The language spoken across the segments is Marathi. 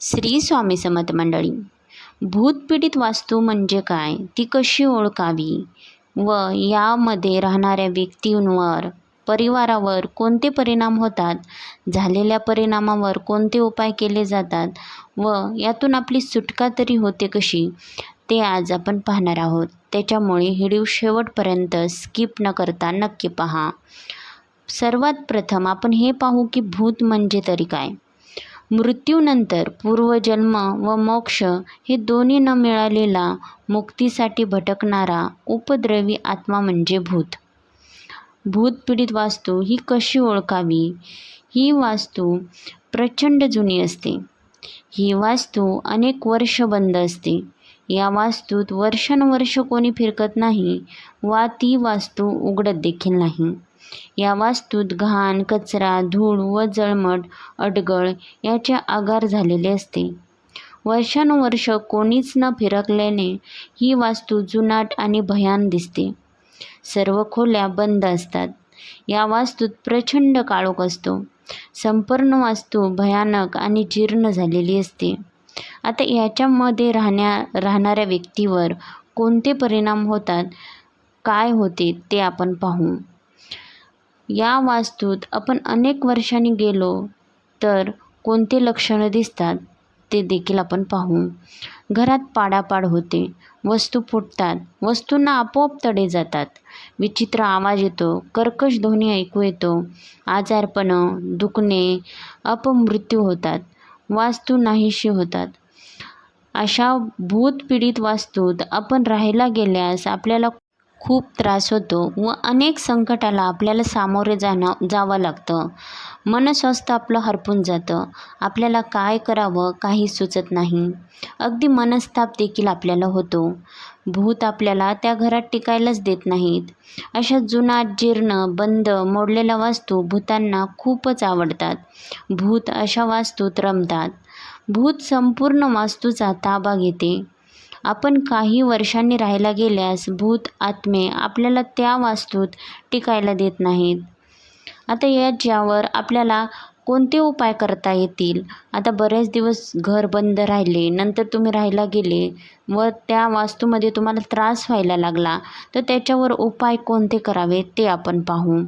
श्री स्वामी समत मंडळी भूतपीडित वास्तू म्हणजे काय? ती कशी ओळखावी? व यामध्ये राहणाऱ्या व्यक्तींवर परिवारावर कोणते परिणाम होतात? झालेल्या परिणामावर कोणते उपाय केले जातात? व यातून आपली सुटका तरी होते कशी? ते आज आपण पाहणार आहोत. त्याच्यामुळे व्हिडिओ शेवटपर्यंत स्किप न करता नक्की पहा. सर्वात प्रथम आपण हे पाहू की भूत म्हणजे तरी काय? मृत्यूनंतर पूर्वजन्म व मोक्ष हे दोन्ही न मिळालेला मुक्तीसाठी भटकणारा उपद्रवी आत्मा म्हणजे भूत. भूतपीडित वास्तू ही कशी ओळखावी? ही वास्तू प्रचंड जुनी असते. ही वास्तू अनेक वर्ष बंद असते. या वास्तूत वर्षानुवर्ष कोणी फिरकत नाही वा ती वास्तू उघडत देखील नाही. या वास्तूत घाण कचरा धूळ व जळमट अडगळ याचे आगार झालेले असते. वर्षानुवर्ष कोणीच न फिरकल्याने ही वास्तू जुनाट आणि भयान दिसते. सर्व खोल्या बंद असतात. या वास्तूत प्रचंड काळोख असतो. संपूर्ण वास्तू भयानक आणि जीर्ण झालेली असते. आता याच्यामध्ये राहण्या राहणाऱ्या व्यक्तीवर कोणते परिणाम होतात काय होते ते आपण पाहू. या वास्तूत आपण अनेक वर्षांनी गेलो तर कोणते लक्षणं दिसतात ते देखील आपण पाहू. घरात पाडापाड होते वस्तू फुटतात वस्तूंना आपोआप तडे जातात. विचित्र आवाज येतो कर्कश ध्वनी ऐकू येतो आजारपणं दुखणे अपमृत्यू होतात वास्तू नाहीशी होतात. अशा भूतपीडित वास्तूत आपण राहायला गेल्यास आपल्याला खूप त्रास होतो व अनेक संकटाला आपल्याला सामोरे जाणं जावं लागतं. मनस्वास्थ्य आपलं हरपून जातं. आपल्याला काय करावं काही सुचत नाही. अगदी मनस्ताप देखील आपल्याला होतो. भूत आपल्याला त्या घरात टिकायलाच देत नाहीत. अशा जुना जीर्ण बंद मोडलेल्या वास्तू भूतांना खूपच आवडतात. भूत अशा वास्तूत रमतात. भूत संपूर्ण वास्तूचा ताबा घेते. आपण काही वर्षांनी राहायला गेल्यास भूत आत्मे आपल्याला त्या वास्तूत टिकायला देत नाहीत. आता याच्यावर आपल्याला कोणते उपाय करता येतील? आता बरेच दिवस घर बंद राहिले नंतर तुम्ही राहायला गेले व त्या वास्तूमध्ये तुम्हाला त्रास व्हायला लागला तर त्याच्यावर उपाय कोणते करावे ते आपण पाहू.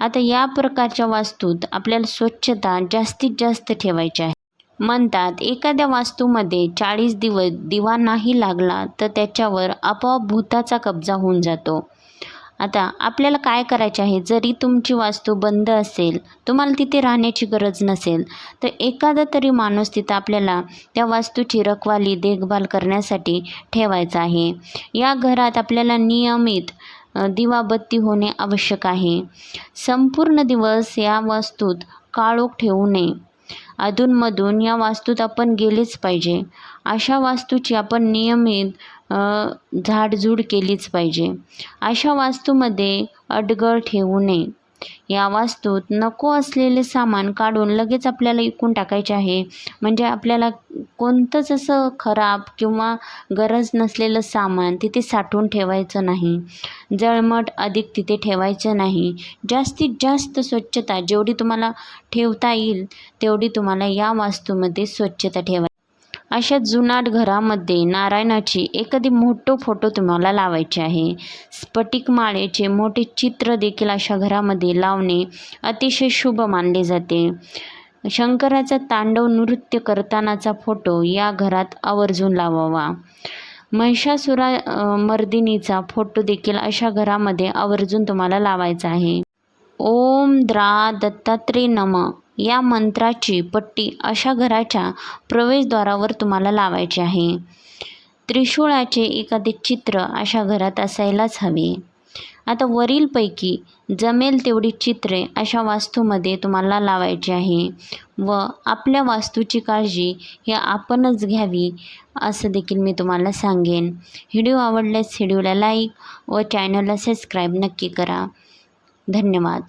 आता या प्रकारच्या वास्तूत आपल्याला स्वच्छता जास्तीत जास्त ठेवायची आहे. म्हणतात एखाद्या वास्तूमध्ये चाळीस दिवस दिवा नाही लागला तर त्याच्यावर आपोआप भूताचा कब्जा होऊन जातो. आता आपल्याला काय करायचे आहे? जरी तुमची वास्तू बंद असेल तुम्हाला तिथे राहण्याची गरज नसेल तर एखादा तरी माणूस तिथं आपल्याला त्या वास्तूची रखवाली देखभाल करण्यासाठी ठेवायचा आहे. या घरात आपल्याला नियमित दिवाबत्ती होणे आवश्यक आहे. संपूर्ण दिवस या वास्तूत काळोख ठेवू नये. अधूनमधून या वास्तूत आपण गेलेच पाहिजे. अशा वास्तूची आपण नियमित झाडझूड केलीच पाहिजे. अशा वास्तूमध्ये अडगळ ठेवू नये. या वास्तूत नको असलेले सामान काढून लगेच आपल्याला इकून टाकायचे आहे. म्हणजे आपल्याला कोणतंच असं खराब किंवा गरज नसलेलं सामान तिथे साठवून ठेवायचं नाही. जळमट अधिक तिथे ठेवायचं नाही. जास्तीत जास्त स्वच्छता जेवढी तुम्हाला ठेवता येईल तेवढी तुम्हाला या वास्तूमध्ये स्वच्छता ठेवा अशा जुनाट घरामध्ये नारायणाची एखादी मोठं फोटो तुम्हाला लावायचे आहे. स्फटिक माळेचे मोठे चित्र देखील अशा घरामध्ये लावणे अतिशय शुभ मानले जाते. शंकराचा तांडव नृत्य करतानाचा फोटो या घरात आवर्जून लावावा. महिषासुरा मर्दिनीचा फोटो देखील अशा घरामध्ये आवर्जून तुम्हाला लावायचा आहे. ओम द्रा दत्तात्रे नम या मंत्राची पट्टी अशा घराच्या प्रवेशद्वारावर तुम्हाला लावायची आहे. त्रिशूळाचे एखादे चित्र अशा घरात असायलाच हवे. आता वरीलपैकी जमेल तेवढी चित्रे अशा वास्तूमध्ये तुम्हाला लावायची आहे. व आपल्या वास्तूची काळजी ही आपणच घ्यावी असं देखील मी तुम्हाला सांगेन. व्हिडिओ आवडल्यास व्हिडिओला लाईक व चॅनलला सबस्क्राईब नक्की करा. धन्यवाद.